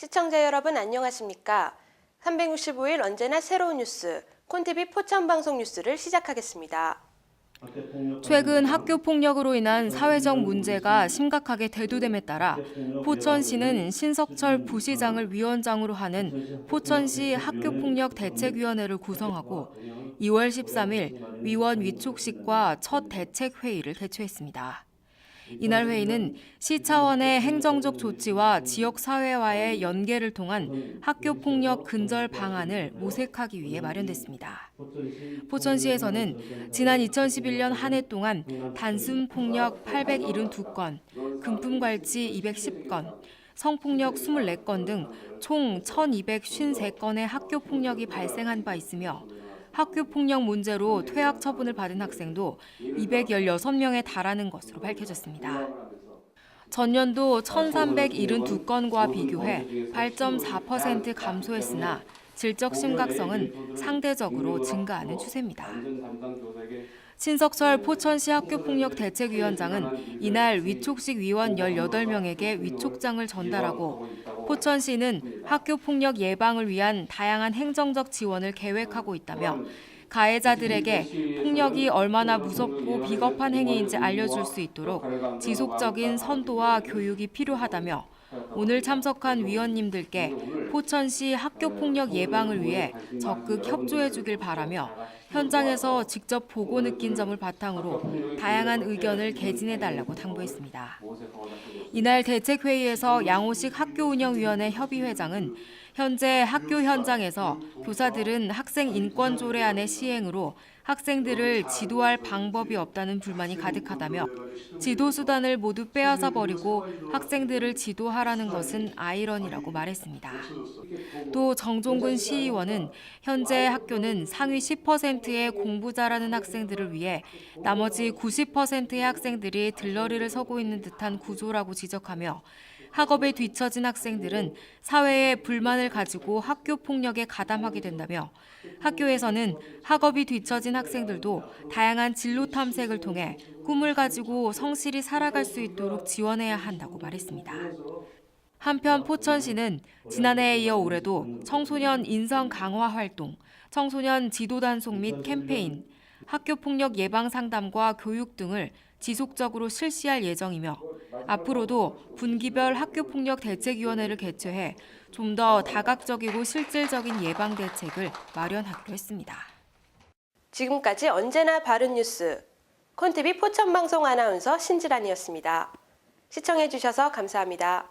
시청자 여러분 안녕하십니까? 365일 언제나 새로운 뉴스, 콘TV 포천 방송 뉴스를 시작하겠습니다. 최근 학교 폭력으로 인한 사회적 문제가 심각하게 대두됨에 따라 포천시는 신석철 부시장을 위원장으로 하는 포천시 학교폭력 대책위원회를 구성하고 2월 13일 위원 위촉식과 첫 대책 회의를 개최했습니다. 이날 회의는 시 차원의 행정적 조치와 지역 사회와의 연계를 통한 학교 폭력 근절 방안을 모색하기 위해 마련됐습니다. 포천시에서는 지난 2011년 한 해 동안 단순 폭력 872건, 금품 갈취 210건, 성폭력 24건 등 총 1,253건의 학교 폭력이 발생한 바 있으며 학교 폭력 문제로 퇴학 처분을 받은 학생도 216명에 달하는 것으로 밝혀졌습니다. 전년도 1,372건과 비교해 8.4% 감소했으나 질적 심각성은 상대적으로 증가하는 추세입니다. 신석철 포천시 학교폭력 대책위원장은 이날 위촉식 위원 18명에게 위촉장을 전달하고 포천시는 학교폭력 예방을 위한 다양한 행정적 지원을 계획하고 있다며 가해자들에게 폭력이 얼마나 무섭고 비겁한 행위인지 알려줄 수 있도록 지속적인 선도와 교육이 필요하다며 오늘 참석한 위원님들께 포천시 학교폭력 예방을 위해 적극 협조해 주길 바라며 현장에서 직접 보고 느낀 점을 바탕으로 다양한 의견을 개진해 달라고 당부했습니다. 이날 대책회의에서 양호식 학교운영위원회 협의회장은 현재 학교 현장에서 교사들은 학생 인권 조례안의 시행으로 학생들을 지도할 방법이 없다는 불만이 가득하다며 지도 수단을 모두 빼앗아 버리고 학생들을 지도하라는 것은 아이러니라고 말했습니다. 또 정종근 시의원은 현재 학교는 상위 10%의 공부 잘하는 학생들을 위해 나머지 90%의 학생들이 들러리를 서고 있는 듯한 구조라고 지적하며 학업에 뒤처진 학생들은 사회에 불만을 가지고 학교 폭력에 가담하게 된다며 학교에서는 학업이 뒤처진 학생들도 다양한 진로 탐색을 통해 꿈을 가지고 성실히 살아갈 수 있도록 지원해야 한다고 말했습니다. 한편 포천시는 지난해에 이어 올해도 청소년 인성 강화 활동, 청소년 지도 단속 및 캠페인, 학교 폭력 예방 상담과 교육 등을 지속적으로 실시할 예정이며 앞으로도 분기별 학교 폭력 대책위원회를 개최해 좀 더 다각적이고 실질적인 예방 대책을 마련하기로 했습니다. 지금까지 언제나 바른 뉴스, 콘TV 포천방송 아나운서 신지란이었습니다. 시청해주셔서 감사합니다.